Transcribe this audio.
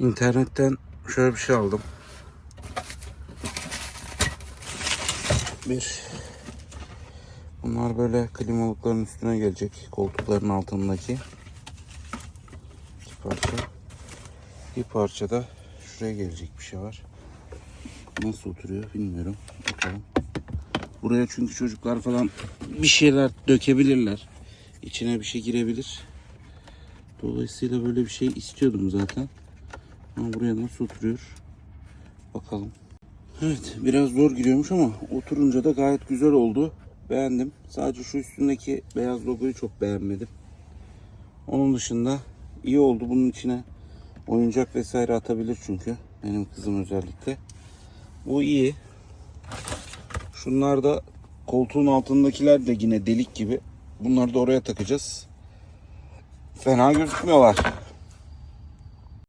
İnternetten şöyle bir şey aldım. Bir Bunlar böyle klimalıkların üstüne gelecek. Koltukların altındaki. İki parça. Bir parça da şuraya gelecek bir şey var. Nasıl oturuyor bilmiyorum. Bakalım. Buraya çünkü çocuklar falan bir şeyler dökebilirler. İçine bir şey girebilir. Dolayısıyla böyle bir şey istiyordum zaten. Ama buraya nasıl oturuyor? Bakalım. Evet biraz zor giriyormuş ama oturunca da gayet güzel oldu. Beğendim. Sadece şu üstündeki beyaz logoyu çok beğenmedim. Onun dışında iyi oldu. Bunun içine oyuncak vesaire atabilir çünkü. Benim kızım özellikle. Bu iyi. Şunlar da koltuğun altındakiler de yine delik gibi. Bunları da oraya takacağız. Fena gözükmüyorlar.